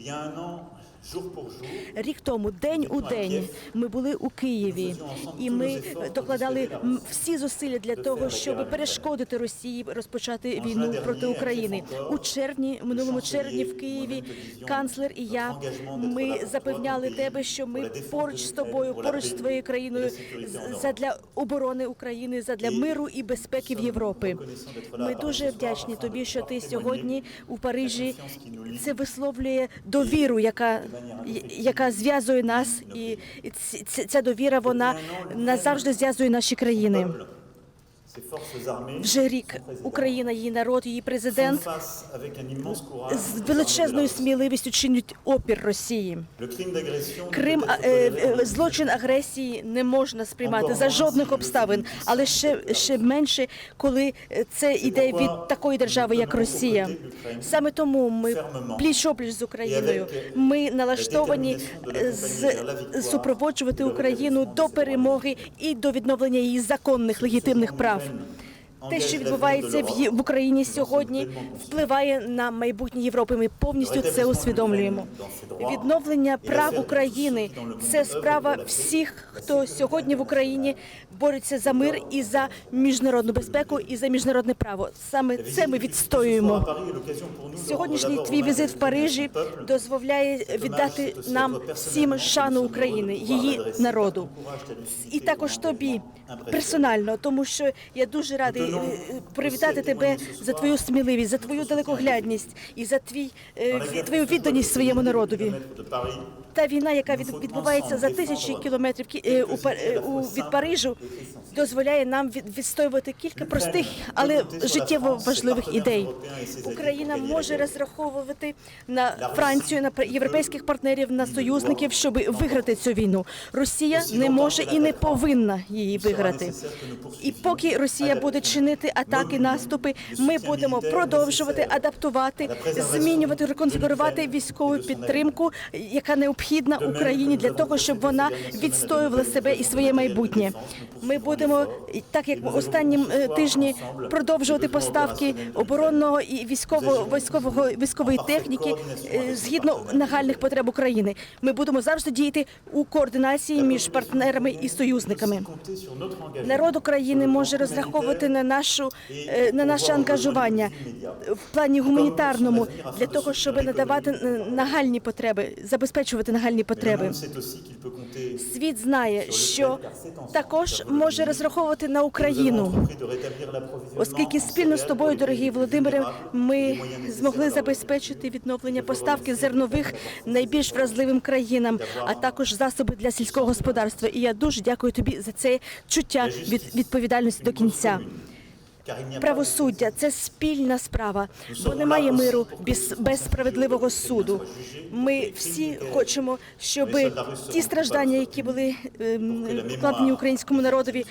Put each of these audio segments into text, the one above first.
Il y a un an, Рік тому, день у день, ми були у Києві, і ми докладали всі зусилля для того, щоб перешкодити Росії розпочати війну проти України. У червні, минулому червні, в Києві, канцлер і я ми запевняли тебе, що ми поруч з тобою, поруч з твоєю країною, задля оборони України, задля миру і безпеки в Європі. Ми дуже вдячні тобі, що ти сьогодні у Парижі це висловлює довіру, яка яка зв'язує нас, і ця довіра вона назавжди зв'язує наші країни. Вже рік Україна, її народ, її президент з величезною сміливістю чинять опір Росії. Крим е, е, злочин агресії не можна сприймати за жодних обставин, але ще ще менше, коли е, це йде від такої держави, як Росія. Саме тому ми пліч опліч з Україною. Ми налаштовані з супроводжувати Україну до перемоги і до відновлення її законних легітимних прав. Amen. Те, що відбувається в Україні сьогодні, впливає на майбутнє Європи. Ми повністю це усвідомлюємо. Відновлення прав України це справа всіх, хто сьогодні в Україні бореться за мир і за міжнародну безпеку і за міжнародне право. Саме це ми відстоюємо. Сьогоднішній твій візит в Парижі дозволяє віддати нам всім шану України, її народу, і також тобі персонально, тому що я дуже радий привітати тебе за твою сміливість, за твою далекоглядність і за твій е, твою відданість своєму народові. Та війна, яка відбувається за тисячі кілометрів кі- е, у е, від Парижу, дозволяє нам відстоювати кілька простих, але життєво важливих ідей. Україна може розраховувати на Францію, на європейських партнерів, на союзників, щоб виграти цю війну. Росія не може і не повинна її виграти. І поки Росія буде чинити атаки, наступи, ми будемо продовжувати адаптувати, змінювати, реконфігурувати військову підтримку, яка необхідна Україні для того, щоб вона відстоювала себе і своє майбутнє. Ми будемо так, як останні е, тижні, продовжувати поставки оборонного і військового військового військової техніки е, згідно нагальних потреб України. Ми будемо завжди діяти у координації між партнерами і союзниками. Народ України може розраховувати на нашу е, на наше ангажування в плані гуманітарному для того, щоб надавати нагальні потреби, забезпечувати нагальні потреби. Світ знає, що також може розраховувати на Україну, оскільки спільно з тобою, дорогий Володимире, ми змогли забезпечити відновлення поставки зернових найбільш вразливим країнам, а також засоби для сільського господарства. І я дуже дякую тобі за це чуття від відповідальності до кінця. Правосуддя це спільна справа, бо немає миру без, без справедливого суду. Ми всі хочемо, щоб ті страждання, які були ем, вкладені українському народові,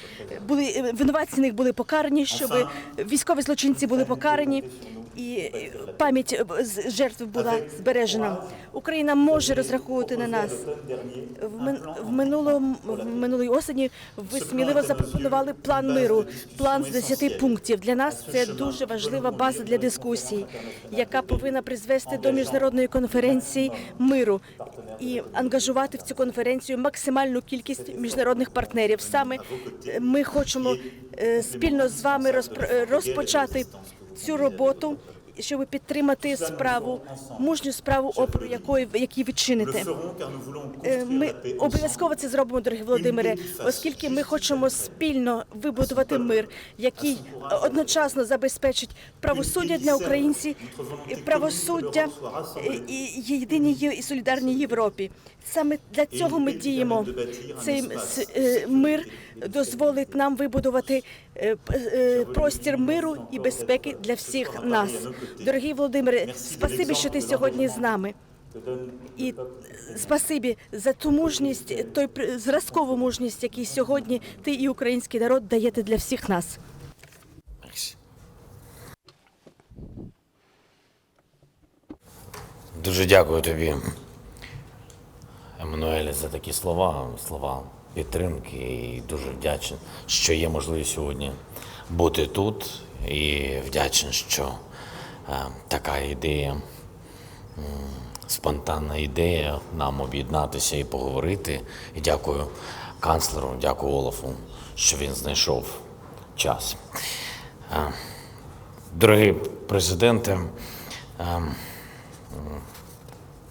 були е, винуватці них були покарані, щоб військові злочинці були покарані. І пам'ять е, жертв була збережена. Україна може розраховувати на нас. В, мин, минулому минулої осені ви сміливо запропонували план миру, план з 10 пунктів. Для нас це дуже важлива база для дискусій, яка повинна призвести до міжнародної конференції миру і ангажувати в цю конференцію максимальну кількість міжнародних партнерів. Саме е, ми хочемо е, спільно з вами розпр- е, розпочати цю роботу. Щоб підтримати справу, мужню справу опору, якої які ви чините. Е, Ми обов'язково це зробимо, дорогі Володимире, оскільки ми хочемо спільно вибудувати мир, який одночасно забезпечить правосуддя для українців, правосуддя е, і єдиній і солідарній Європі. Саме для цього ми діємо. Цей е, мир дозволить нам вибудувати простір миру і безпеки для всіх нас. Дорогі Володимире, спасибі, що ти сьогодні з нами. І спасибі за ту мужність, той зразкову мужність, який сьогодні ти і український народ даєте для всіх нас. Дуже дякую тобі, Еммануеле, за такі слова, слова підтримки. І дуже вдячний, що є можливість сьогодні бути тут. І вдячний, що е, така ідея спонтанна ідея нам об'єднатися і поговорити. І дякую канцлеру, дякую Олафу, що він знайшов час. Е, Дорогі президенте,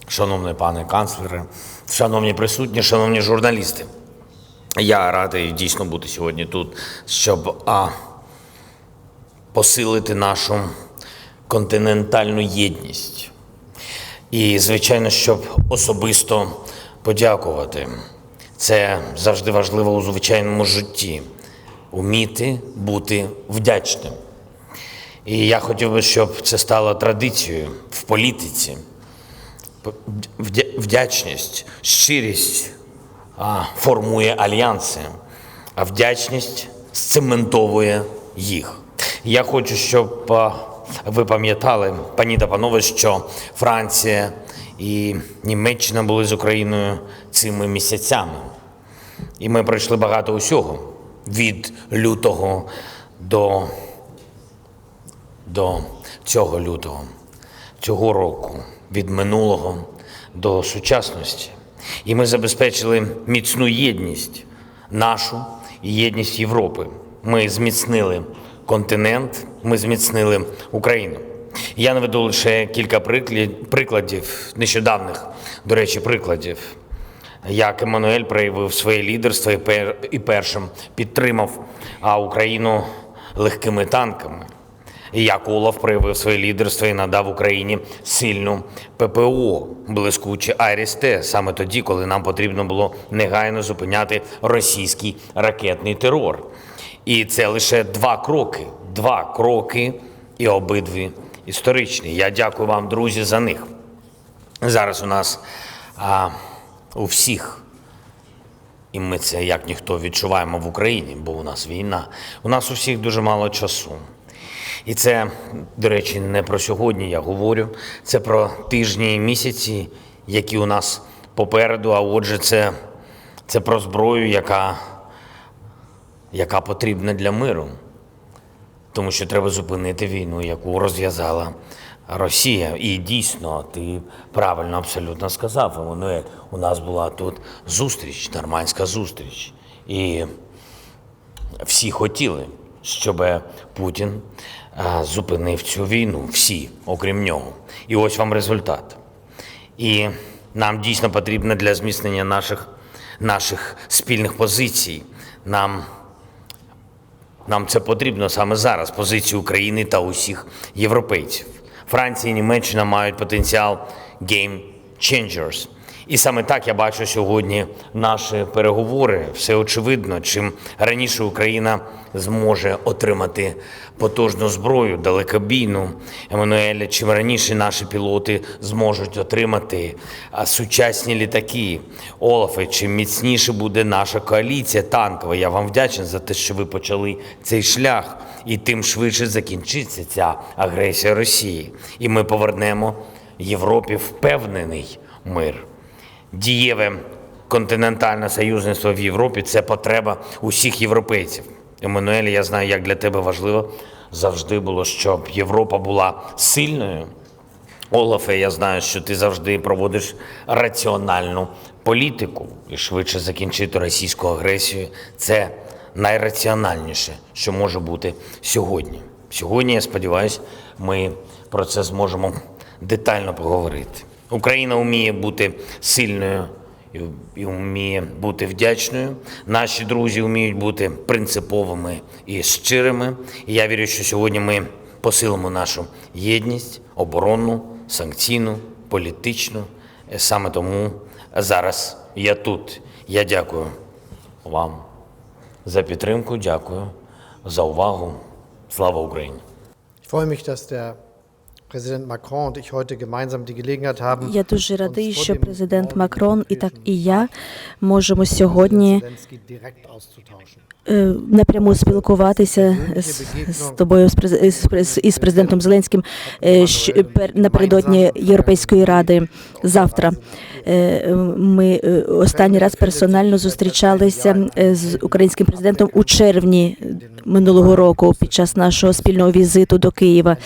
шановний пане канцлере, шановні присутні, шановні журналісти. Я радий дійсно бути сьогодні тут, щоб а, посилити нашу континентальну єдність. І, звичайно, щоб особисто подякувати. Це завжди важливо у звичайному житті вміти бути вдячним. І я хотів би, щоб це стало традицією в політиці. Вдячність, щирість формує альянси, а вдячність сцементовує їх. Я хочу, щоб ви пам'ятали, пані та панове, що Франція і Німеччина були з Україною цими місяцями. І ми пройшли багато усього від лютого до до цього лютого, цього року, від минулого до сучасності. І ми забезпечили міцну єдність нашу і єдність Європи. Ми зміцнили континент, ми зміцнили Україну. Я наведу лише кілька прикладів, нещодавних, до речі, прикладів як Еммануель проявив своє лідерство і, пер, першим підтримав Україну легкими танками. Як Олаф проявив своє лідерство і надав Україні сильну ППО, блискуче Айріс-Т, саме тоді, коли нам потрібно було негайно зупиняти російський ракетний терор. І це лише два кроки, два кроки, і обидві історичні. Я дякую вам, друзі, за них. Зараз у нас а, у всіх, і ми це як ніхто відчуваємо в Україні, бо у нас війна. У нас у всіх дуже мало часу. І це, до речі, не про сьогодні я говорю. Це про тижні і місяці, які у нас попереду. А отже, це, це про зброю, яка, яка потрібна для миру тому що треба зупинити війну, яку розв'язала Росія. І дійсно, ти правильно абсолютно сказав, Еммануель, у нас була тут зустріч, нормандська зустріч. І всі хотіли, щоб Путін зупинив цю війну, всі, окрім нього. І ось вам результат. І нам дійсно потрібно для зміцнення наших, наших спільних позицій. Нам нам це потрібно саме зараз. Позиції України та усіх європейців. Франція і Німеччина мають потенціал game changers. І саме так я бачу сьогодні наші переговори. Все очевидно, чим раніше Україна зможе отримати потужну зброю, далекобійну Еммануеля, чим раніше наші пілоти зможуть отримати сучасні літаки. Олафе, чим міцніше буде наша коаліція танкова. Я вам вдячний за те, що ви почали цей шлях, і тим швидше закінчиться ця агресія Росії. І ми повернемо Європі впевнений мир. Дієве континентальне союзництво в Європі це потреба усіх європейців. Еммануель, я знаю, як для тебе важливо завжди було, щоб Європа була сильною. Олафе, я знаю, що ти завжди проводиш раціональну політику і швидше закінчити російську агресію. Це найраціональніше, що може бути сьогодні. Сьогодні, я сподіваюся, ми про це зможемо детально поговорити. Україна вміє бути сильною і- вміє бути вдячною. Наші друзі вміють бути принциповими і щирими. І я вірю, що сьогодні ми посилимо нашу єдність, оборонну, санкційну, політичну. Е, Саме тому зараз я тут. Я дякую вам за підтримку, дякую за увагу. Слава Україні! Ich freue mich, dass der Я дуже радий, що президент Макрон і так і я можемо сьогодні е, напряму спілкуватися з, тобою през- з із президентом Зеленським е, пер- напередодні Європейської ради завтра. Е, Ми е, останній раз персонально зустрічалися е, з українським президентом у червні минулого року під час нашого спільного візиту до Києва.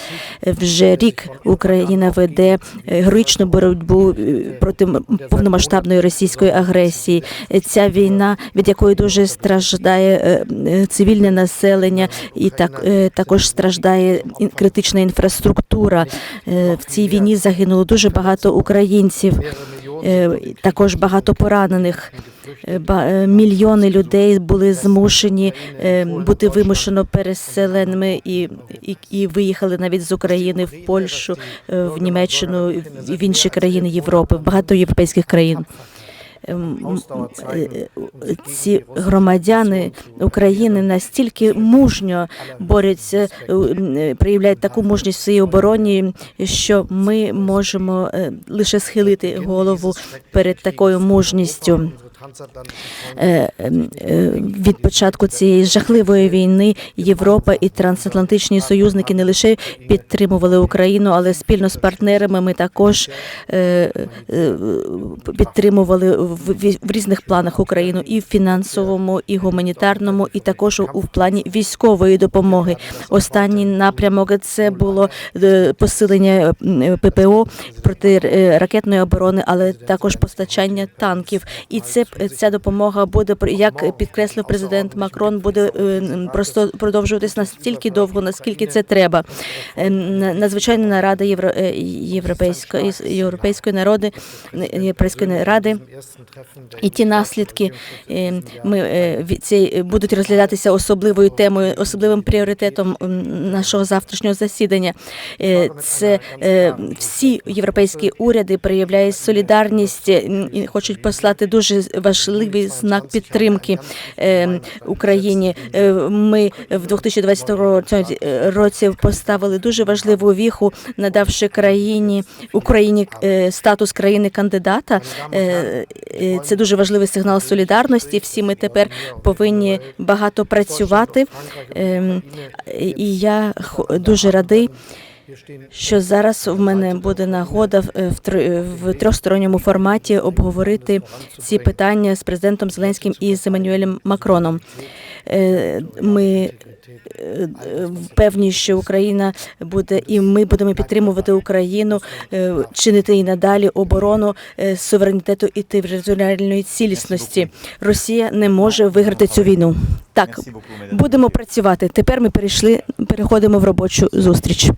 Е, Вже рік рік Україна веде е, героїчну боротьбу е, проти повномасштабної російської агресії. Ця війна, від якої дуже страждає е, цивільне населення, і так також страждає критична інфраструктура. В цій війні загинуло дуже багато українців. Е, Також багато поранених. Е, е, Мільйони людей були змушені бути вимушено переселеними і, і, і виїхали навіть з України в Польщу, в Німеччину і в інші країни Європи, багато європейських країн. Ем, е, е, Ці громадяни України настільки мужньо борються, е, проявляють таку мужність в своїй обороні, що ми можемо лише схилити голову перед такою мужністю. Е, ем, е, Від початку цієї жахливої війни Європа і трансатлантичні союзники не лише підтримували Україну, але спільно з партнерами ми також е, підтримували в, різних планах Україну і в фінансовому, і гуманітарному, і також у, плані військової допомоги. Останній напрямок це було посилення ППО проти ракетної оборони, але також постачання танків. І це ця допомога буде як підкреслив президент Макрон, буде е, просто продовжуватись настільки довго, наскільки це треба. Е, Надзвичайна нарада Євро, е, європейської європейської народи європейської ради. І ті наслідки е, ми е, цієї- будуть розглядатися особливою темою, особливим пріоритетом нашого завтрашнього засідання. Е, Це е, всі європейські уряди проявляють солідарність е, і хочуть послати дуже важливий знак підтримки е, Україні. Е, Ми в 2022 році поставили дуже важливу віху, надавши країні Україні е, статус країни кандидата. Це дуже важливий сигнал солідарності. Всі ми тепер повинні багато працювати. Ем, І я дуже радий. Що зараз в мене буде нагода в- в в трьохсторонньому форматі обговорити ці питання з президентом Зеленським і з Еммануелем Макроном. Е, Ми е, певні, що Україна буде, і ми будемо підтримувати Україну, е, чинити і надалі оборону е, суверенітету і територіальної цілісності. Росія не може виграти цю війну. Так, будемо працювати. Тепер ми перейшли, переходимо в робочу зустріч.